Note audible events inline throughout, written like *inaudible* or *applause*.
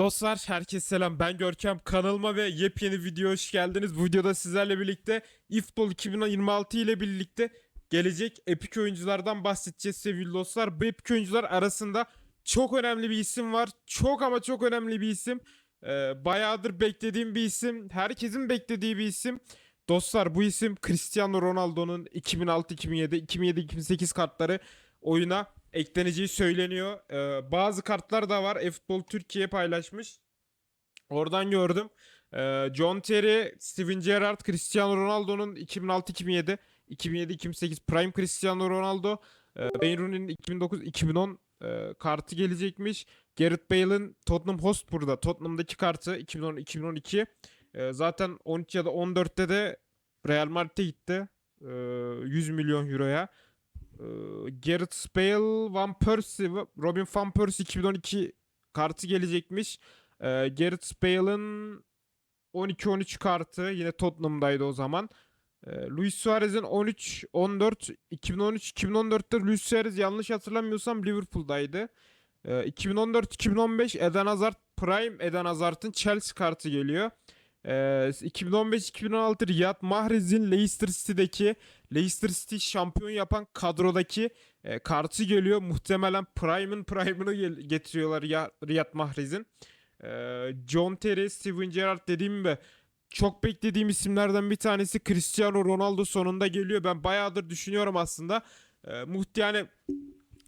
Dostlar herkese selam ben Görkem kanalıma ve yepyeni video hoş geldiniz. Bu videoda sizlerle birlikte eFootball 2026 ile birlikte gelecek epik oyunculardan bahsedeceğiz sevgili dostlar. Bu epik oyuncular arasında çok önemli bir isim var. Çok ama çok önemli bir isim. Ee, bayağıdır beklediğim bir isim. Herkesin beklediği bir isim. Dostlar bu isim Cristiano Ronaldo'nun 2006-2007, 2007-2008 kartları oyuna ekleneceği söyleniyor. Ee, bazı kartlar da var. eFootball Türkiye paylaşmış. Oradan gördüm. Ee, John Terry, Steven Gerrard, Cristiano Ronaldo'nun 2006-2007, 2007-2008 Prime Cristiano Ronaldo, e, Wayne Rooney'nin 2009-2010 e, kartı gelecekmiş. Gareth Bale'ın Tottenham Hotspur'da Tottenham'daki kartı 2010-2012. E, zaten 13 ya da 14'te de Real Madrid'e gitti. E, 100 milyon euroya. E, Gareth Bale, Van Persie, Robin Van Persie 2012 kartı gelecekmiş. E, Gareth Bale'ın 12-13 kartı yine Tottenham'daydı o zaman. E, Luis Suarez'in 13 14 2013 2014'te Luis Suarez yanlış hatırlamıyorsam Liverpool'daydı. E, 2014 2015 Eden Hazard Prime Eden Hazard'ın Chelsea kartı geliyor. E, 2015-2016 Riyad Mahrez'in Leicester City'deki Leicester City şampiyon yapan kadrodaki e, kartı geliyor. Muhtemelen Prime'ın Prime'ını getiriyorlar ya Riyad Mahrez'in. E, John Terry, Steven Gerrard dediğim gibi çok beklediğim isimlerden bir tanesi Cristiano Ronaldo sonunda geliyor. Ben bayağıdır düşünüyorum aslında. E, muhtemelen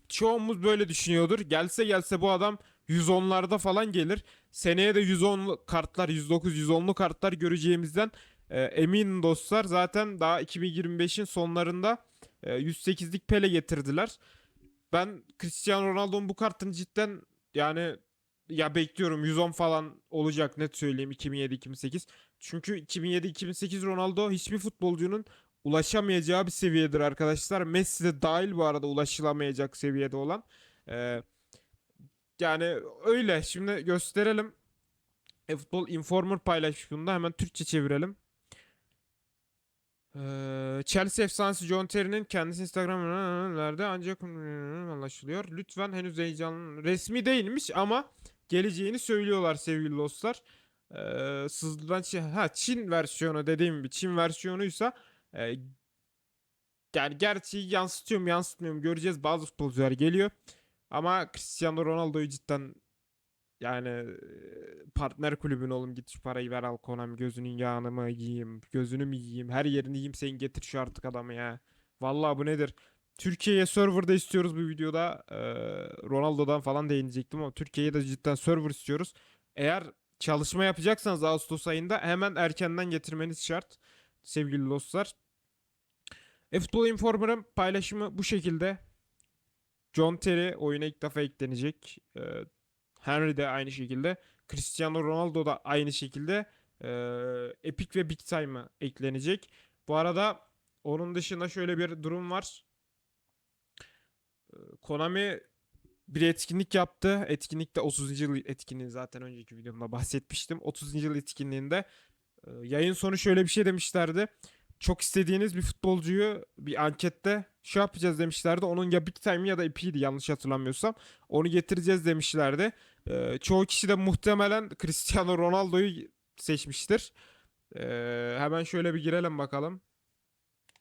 çoğumuz böyle düşünüyordur. Gelse gelse bu adam 110'larda falan gelir. Seneye de 110 kartlar, 109 110'lu kartlar göreceğimizden e, eminim dostlar. Zaten daha 2025'in sonlarında e, 108'lik Pele getirdiler. Ben Cristiano Ronaldo'nun bu kartını cidden yani ya bekliyorum 110 falan olacak net söyleyeyim 2007-2008. Çünkü 2007-2008 Ronaldo hiçbir futbolcunun ulaşamayacağı bir seviyedir arkadaşlar. Messi de dahil bu arada ulaşılamayacak seviyede olan. Ee, yani öyle. Şimdi gösterelim. E, Futbol Informer paylaşmış bunu da. Hemen Türkçe çevirelim. Ee, Chelsea efsanesi John Terry'nin kendisi Instagram'larda ancak anlaşılıyor. Lütfen henüz heyecanlı resmi değilmiş ama geleceğini söylüyorlar sevgili dostlar. Ee, sızılan şey, ha Çin versiyonu dediğim gibi Çin versiyonuysa e, yani gerçeği yansıtıyor mu yansıtmıyor göreceğiz. Bazı futbolcular geliyor. Ama Cristiano Ronaldo'yu cidden yani e, partner kulübün oğlum git şu parayı ver al Konami gözünün yağını mı yiyeyim gözünü mü yiyeyim her yerini yiyeyim sen getir şu artık adamı ya. Vallahi bu nedir? Türkiye'ye serverda istiyoruz bu videoda. Ee, Ronaldo'dan falan değinecektim ama Türkiye'ye de cidden server istiyoruz. Eğer çalışma yapacaksanız Ağustos ayında hemen erkenden getirmeniz şart sevgili dostlar. E-Futbol Informer'ın paylaşımı bu şekilde. John Terry oyuna ilk defa eklenecek. Ee, Henry de aynı şekilde. Cristiano Ronaldo da aynı şekilde. Ee, Epic ve Big Time'a eklenecek. Bu arada onun dışında şöyle bir durum var. Ee, Konami bir etkinlik yaptı. Etkinlikte 30. yıl etkinliği zaten önceki videomda bahsetmiştim. 30. yıl etkinliğinde e, yayın sonu şöyle bir şey demişlerdi. Çok istediğiniz bir futbolcuyu bir ankette şey yapacağız demişlerdi. Onun ya Big Time ya da Epic'ydi yanlış hatırlamıyorsam. Onu getireceğiz demişlerdi. Ee, çoğu kişi de muhtemelen *laughs* Cristiano Ronaldo'yu seçmiştir. Ee, hemen şöyle bir girelim bakalım.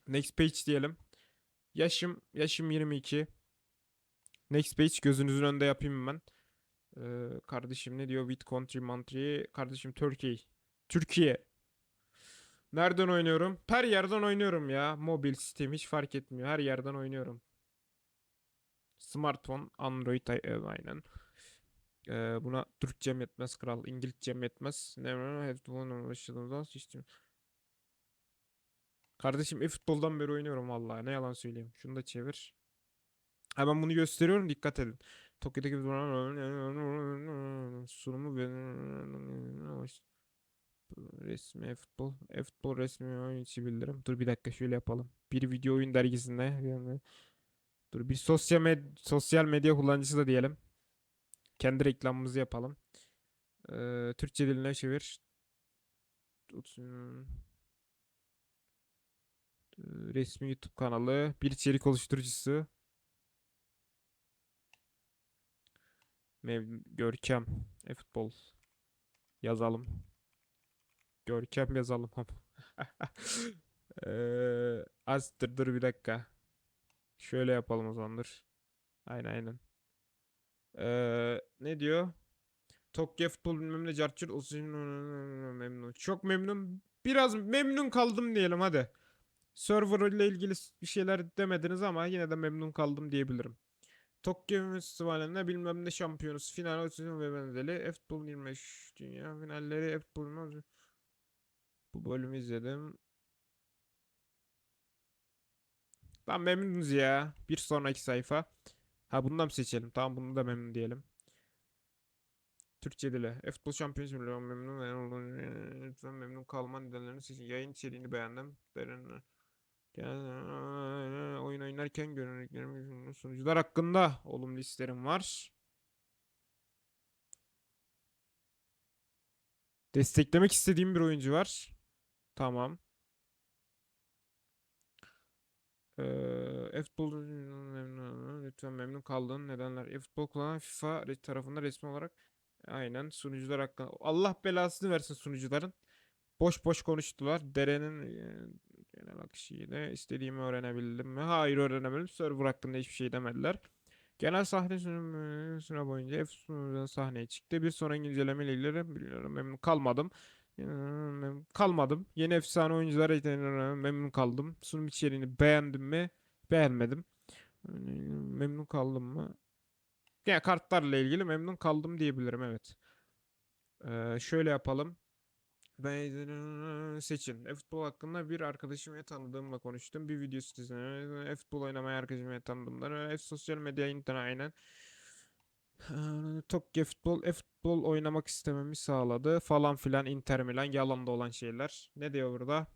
Next page diyelim. Yaşım yaşım 22. Next page gözünüzün önünde yapayım ben. Ee, kardeşim ne diyor? With country country. Kardeşim Türkiye. Türkiye. Nereden oynuyorum? Her yerden oynuyorum ya. Mobil sistem hiç fark etmiyor. Her yerden oynuyorum. Smartphone, Android evet, aynen. Ee, buna Türkçem yetmez kral. İngilizcem yetmez. Ne headphone başladığımda sistem. Kardeşim e-futboldan beri oynuyorum vallahi. Ne yalan söyleyeyim. Şunu da çevir. Hemen bunu gösteriyorum. Dikkat edin. Tokyo'daki *laughs* sunumu ve resmi e-futbol. E-futbol resmi oyun içi bildirim. Dur bir dakika şöyle yapalım. Bir video oyun dergisinde. yani- Dur bir sosyal med sosyal medya kullanıcısı da diyelim. Kendi reklamımızı yapalım. Ee, Türkçe diline çevir. Ee, Resmi YouTube kanalı. Bir içerik oluşturucusu. Mev Görkem. E-futbol. Yazalım. Görkem yazalım. Eee Astır dur bir dakika. Şöyle yapalım o zaman dur. Aynen aynen. Eee ne diyor? Tokyo futbol bilmem ne olsun memnun. Çok memnun. Biraz memnun kaldım diyelim hadi. Server ile ilgili bir şeyler demediniz ama yine de memnun kaldım diyebilirim. Tokyo Festivali'nde bilmem ne şampiyonası final ve benzeri F-Futbol 25 dünya finalleri F-Futbol bu bölümü izledim. Tamam memnunuz ya. Bir sonraki sayfa. Ha bundan mı seçelim? Tamam bunu da memnun diyelim. Türkçe dili. E-futbol şampiyonası milyon memnun oldum. Lütfen memnun kalma nedenlerini seçin. Yayın içeriğini beğendim. Derin. Genel- Oyun oynarken görünürlüklerim sunucular hakkında olumlu hislerim var. Desteklemek istediğim bir oyuncu var. Tamam. E-futbol lütfen memnun kaldığın nedenler. E-futbol kullanan FIFA tarafından resmi olarak aynen sunucular hakkında. Allah belasını versin sunucuların. Boş boş konuştular. Derenin eee, genel akışıyla istediğimi öğrenebildim mi? Hayır öğrenemedim. Server hakkında hiçbir şey demediler. Genel sahne sunumu süre boyunca F sahneye çıktı. Bir sonraki inceleme ile ilgili biliyorum memnun kalmadım. Memnun kalmadım. Yeni efsane oyuncular eklenerek memnun kaldım. Sunum içeriğini beğendim mi? Beğenmedim. Eee, Memnun kaldım mı? Ya kartlarla ilgili memnun kaldım diyebilirim evet. Eee, şöyle yapalım. Ben seçin. E-futbol hakkında bir arkadaşım ve tanıdığımla konuştum. Bir video sitesine e-futbol oynamaya arkadaşım ve tanıdığımdan. F-sosyal medya internet aynen. Eee, Tokyo futbol, e-futbol oynamak istememi sağladı falan filan Inter Milan yalanda olan şeyler. Ne diyor burada?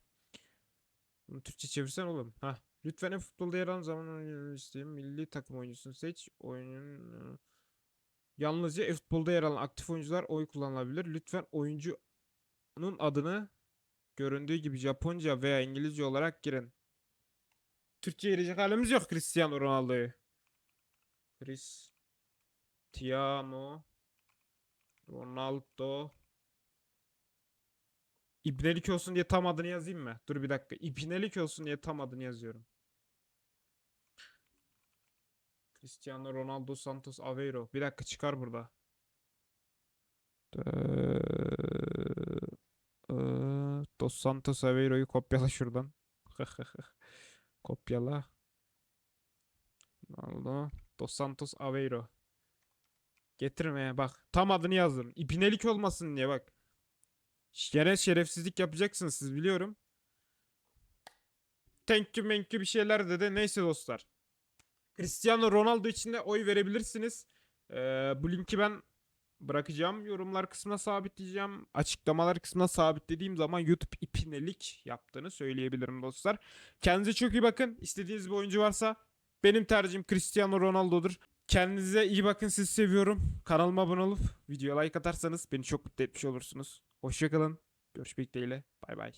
Bunu Türkçe çevirsen oğlum. Ha. Lütfen e-futbolda yer alan zaman isteyeyim. Milli takım oyuncusunu seç. Oyunun Yalnızca e-futbolda yer alan aktif oyuncular oy kullanılabilir. Lütfen oyuncunun adını göründüğü gibi Japonca veya İngilizce olarak girin. Türkçe girecek halimiz yok Cristiano Ronaldo'yu. Cristiano Ronaldo İbnelik olsun diye tam adını yazayım mı? Dur bir dakika. İbnelik olsun diye tam adını yazıyorum. Cristiano Ronaldo Santos Aveiro. Bir dakika çıkar burada. Dos Santos Aveiro'yu kopyala şuradan. *laughs* Kopyala. Ronaldo. Dos Santos Aveiro. Getirme bak. Tam adını yazdım. İpinelik olmasın diye bak. Yere şerefsizlik yapacaksınız siz biliyorum. Thank you thank you bir şeyler dedi. Neyse dostlar. Cristiano Ronaldo için de oy verebilirsiniz. Ee, bu linki ben bırakacağım. Yorumlar kısmına sabitleyeceğim. Açıklamalar kısmına sabitlediğim zaman YouTube ipinelik yaptığını söyleyebilirim dostlar. Kendinize çok iyi bakın. İstediğiniz bir oyuncu varsa benim tercihim Cristiano Ronaldo'dur. Kendinize iyi bakın sizi seviyorum. Kanalıma abone olup videoya like atarsanız beni çok mutlu etmiş olursunuz. Hoşçakalın. Görüşmek dileğiyle. Bay bay.